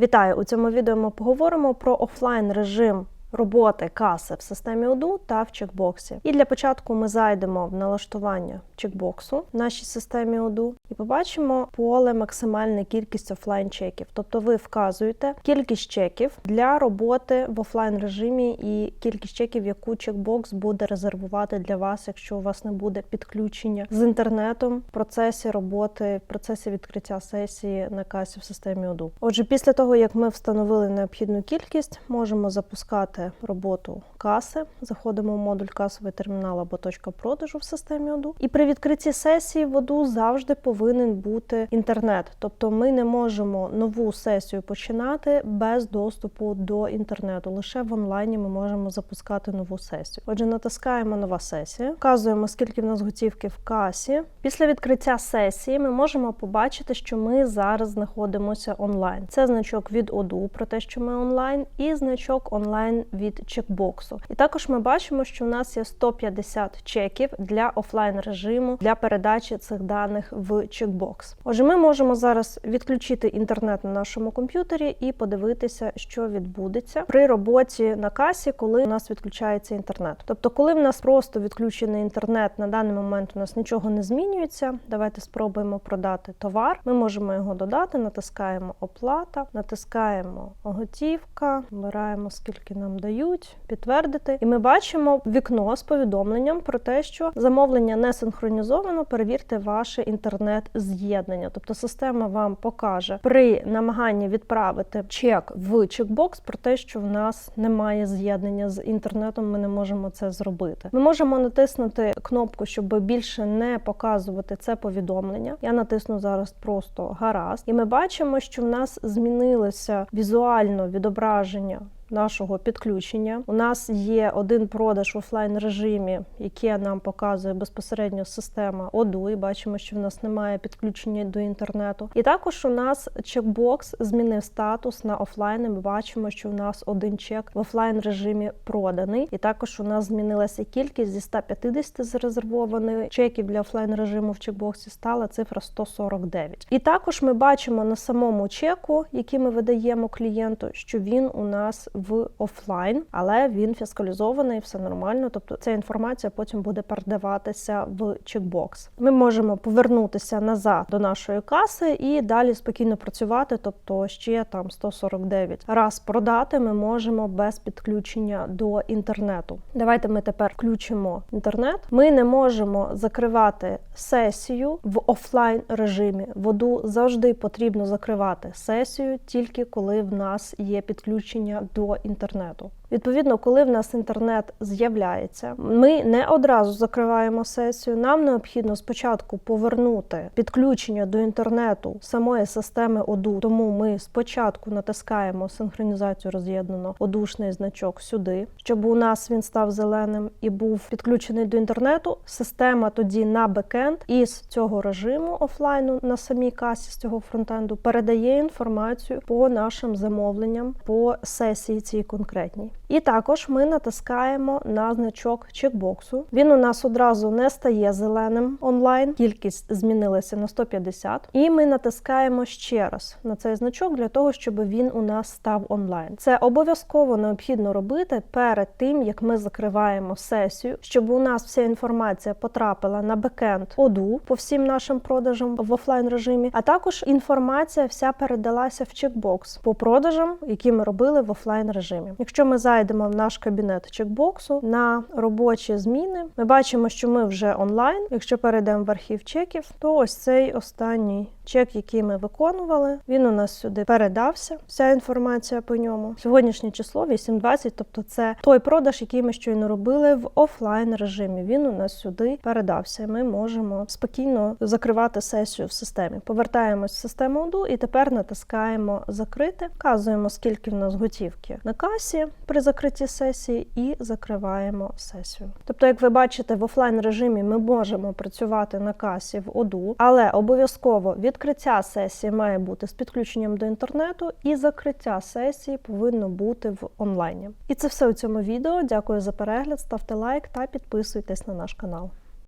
Вітаю! У цьому відео ми поговоримо про офлайн режим роботи каси в системі ОДУ та в чекбоксі. І для початку ми зайдемо в налаштування чекбоксу в нашій системі ОДУ і побачимо поле максимальна кількість офлайн чеків. Тобто ви вказуєте кількість чеків для роботи в офлайн режимі і кількість чеків, яку чекбокс буде резервувати для вас, якщо у вас не буде підключення з інтернетом в процесі роботи, в процесі відкриття сесії на касі в системі ОДУ. Отже, після того як ми встановили необхідну кількість, можемо запускати роботу каси. Заходимо в модуль касовий термінал або точка продажу в системі ОДУ. І при відкритті сесії в ОДУ завжди повинен бути інтернет. Тобто ми не можемо нову сесію починати без доступу до інтернету. Лише в онлайні ми можемо запускати нову сесію. Отже, натискаємо нова сесія, вказуємо, скільки в нас готівки в касі. Після відкриття сесії ми можемо побачити, що ми зараз знаходимося онлайн. Це значок від ОДУ про те, що ми онлайн, і значок онлайн від чекбоксу. І також ми бачимо, що в нас є 150 чеків для офлайн режиму для передачі цих даних в чекбокс. Отже, ми можемо зараз відключити інтернет на нашому комп'ютері і подивитися, що відбудеться при роботі на касі, коли у нас відключається інтернет. Тобто, коли в нас просто відключений інтернет, на даний момент у нас нічого не змінюється. Давайте спробуємо продати товар. Ми можемо його додати, натискаємо оплата, натискаємо готівка, обираємо скільки нам дають, підтвердити, і ми бачимо вікно з повідомленням про те, що замовлення не синхронізовано. Перевірте ваше інтернет-з'єднання. Тобто система вам покаже при намаганні відправити чек в чекбокс про те, що в нас немає з'єднання з інтернетом. Ми не можемо це зробити. Ми можемо натиснути кнопку, щоб більше не показувати це повідомлення. Я натисну зараз просто гаразд, і ми бачимо, що в нас змінилося візуально відображення нашого підключення. У нас є один продаж в офлайн режимі, яке нам показує безпосередньо система ОДУ. І бачимо, що в нас немає підключення до інтернету. І також у нас чекбокс змінив статус на офлайн. і Ми бачимо, що в нас один чек в офлайн режимі проданий. І також у нас змінилася кількість зі 150 зарезервованих чеків для офлайн режиму в чекбоксі стала цифра 149. І також ми бачимо на самому чеку, який ми видаємо клієнту, що він у нас в офлайн, але він фіскалізований, все нормально. Тобто ця інформація потім буде передаватися в чекбокс. Ми можемо повернутися назад до нашої каси і далі спокійно працювати. Тобто ще там 149 раз продати. Ми можемо без підключення до інтернету. Давайте ми тепер включимо інтернет. Ми не можемо закривати сесію в офлайн режимі. Воду завжди потрібно закривати сесію тільки коли в нас є підключення до інтернету. Відповідно, коли в нас інтернет з'являється, ми не одразу закриваємо сесію. Нам необхідно спочатку повернути підключення до інтернету самої системи ОДУ. Тому ми спочатку натискаємо синхронізацію роз'єднано одушний значок сюди, щоб у нас він став зеленим і був підключений до інтернету. Система тоді на бекенд із цього режиму офлайну на самій касі з цього фронтенду передає інформацію по нашим замовленням по сесії цій конкретній. І також ми натискаємо на значок чекбоксу. Він у нас одразу не стає зеленим онлайн, кількість змінилася на 150. І ми натискаємо ще раз на цей значок для того, щоб він у нас став онлайн. Це обов'язково необхідно робити перед тим, як ми закриваємо сесію, щоб у нас вся інформація потрапила на бекенд ОДУ по всім нашим продажам в офлайн режимі, а також інформація вся передалася в чекбокс по продажам, які ми робили в офлайн режимі. Якщо ми зайдемо в наш кабінет чекбоксу на робочі зміни, ми бачимо, що ми вже онлайн. Якщо перейдемо в архів чеків, то ось цей останній чек, який ми виконували, він у нас сюди передався. Вся інформація по ньому. Сьогоднішнє число 8.20, тобто це той продаж, який ми щойно робили в офлайн режимі. Він у нас сюди передався. Ми можемо спокійно закривати сесію в системі. Повертаємось в систему ОДУ і тепер натискаємо закрити, вказуємо, скільки в нас готівки на касі при закритті сесії, і закриваємо сесію. Тобто, як ви бачите, в офлайн режимі ми можемо працювати на касі в ОДУ, але обов'язково відкриття сесії має бути з підключенням до інтернету, і закриття сесії повинно бути в онлайні. І це все у цьому відео. Дякую за перегляд, ставте лайк та підписуйтесь на наш канал.